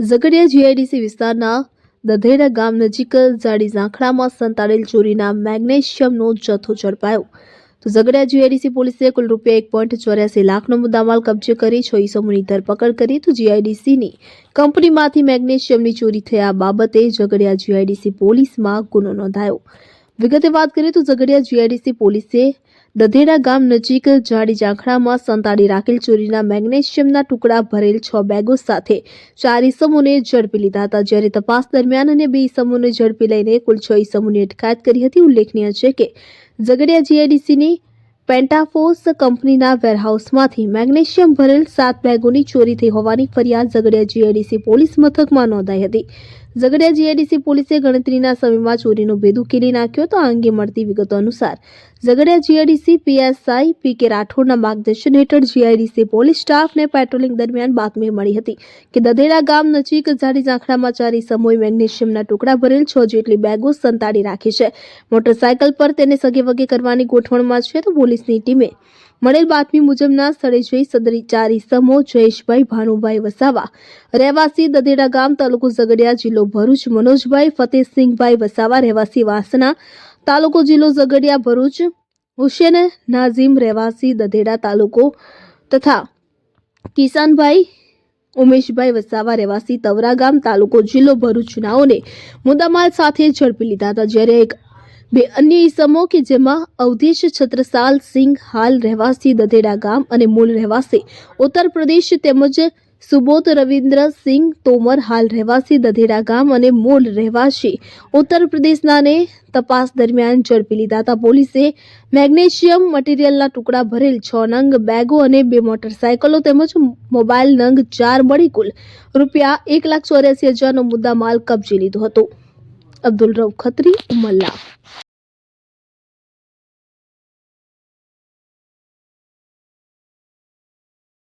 Jhagadia GIDC વિસ્તારના દધેડા ગામ નજીક જાડી ઝાંખડામાં સંતાડેલ ચોરીના મેગ્નેશિયમનો જથ્થો ઝડપાયો. તો ઝઘડિયા જીઆઈડીસી પોલીસે કુલ રૂપિયા એક પોઈન્ટ ચોર્યાસી લાખનો મુદ્દામાલ કબજે કરી છ ઈસમોની ધરપકડ કરી. તો જીઆઈડીસીની કંપનીમાંથી મેગ્નેશિયમની ચોરી થયા બાબતે ઝઘડિયા જીઆઈડીસી પોલીસમાં ગુનો નોંધાયો. વિગતે વાત કરીએ તો ઝઘડિયા જીઆઈડીસી પોલીસે દધેડા ગામ નજીક જાડી ઝાંખડામાં સંતાડી રાખેલ ચોરીના મેગ્નેશિયમના ટુકડા ભરેલ છ બેગો સાથે ચાર ઇસમોને ઝડપી લીધા હતા. જ્યારે તપાસ દરમિયાન અને બે ઇસમોને ઝડપી લઈને કુલ છ ઇસમોની અટકાયત કરી હતી. ઉલ્લેખનીય છે કે ઝઘડિયા જીઆઈડીસીની પેન્ટાફોસ કંપનીના વેરહાઉસમાંથી મેગ્નેશિયમ ભરેલ સાત બેગોની ચોરી થઈ હોવાની ફરિયાદ ઝઘડિયા જીઆઈડીસી પોલીસ મથકમાં નોંધાઈ હતી. ઝઘડિયા જીઆઈડીસી પોલીસે ગણતરીના સમયમાં ચોરીનો ભેદ ઉકેલી નાખ્યો તો આ અંગે મળતી વિગતો અનુસાર ઝઘડિયા જીઆઈડીસી પીએસઆઈ પી કે રાઠોડના માર્ગદર્શન હેઠળ જીઆઈડીસી પોલીસ સ્ટાફને પેટ્રોલિંગ દરમિયાન બાતમી મળી હતી કે દધેડા ગામ નજીક ઝાડી ઝાંખડામાં ચાર સમૂહ મેગ્નેશિયમના ટુકડા ભરેલ છ જેટલી બેગો સંતાડી રાખી છે. મોટરસાયકલ પર તેને સગેવગે કરવાની ગોઠવણમાં છે તો પોલીસની ટીમે મળેલ બાતમી મુજબના સ્થળે જઈ સદરી ચાર ઇસમો જયેશભાઈ ભાનુભાઈ વસાવા, રહેવાસી દધેડા ગામ તાલુકો ઝઘડિયા જિલ્લો ભરૂચ મનોજભાઈ ફતેહસિંહભાઈ વસાવા રહેવાસી વાસણા તાલુકો જિલ્લો ઝઘડિયા ભરૂચ હુસેન નાઝીમ રહેવાસી દધેડા તાલુકો તથા કિસાનભાઈ ઉમેશભાઈ વસાવા રહેવાસી તવરા ગામ તાલુકો જિલ્લો ભરૂચ નાઓને મુદ્દામાલ સાથે ઝડપી લીધા હતા. જ્યારે એક બે અન્ય ઈસમો કે જેમાં અવધેશ છત્રસાલ સિંઘ હાલ રહેવાસી દધેડા ગામ અને મૂળ રહેવાસી. ઉત્તર પ્રદેશ તેમજ સુબોધ રવિન્દ્ર સિંહ તોમર હાલ રહેવાસી દધેડા ગામ અને મૂળ રહેવાસી. ઉત્તર પ્રદેશનાને તપાસ દરમિયાન ઝડપી લીધા હતા પોલીસે મેગ્નેશિયમ મટીરિયલના ટુકડા ભરેલ છ નંગ બેગો અને બે મોટરસાયકલો તેમજ મોબાઈલ નંગ ચાર મળી કુલ રૂપિયા એક લાખ ચોર્યાસી હજારનો મુદ્દા માલ કબજે લીધો હતો. અબ્દુલ રવ ખત્રી, ઉમલ્લા.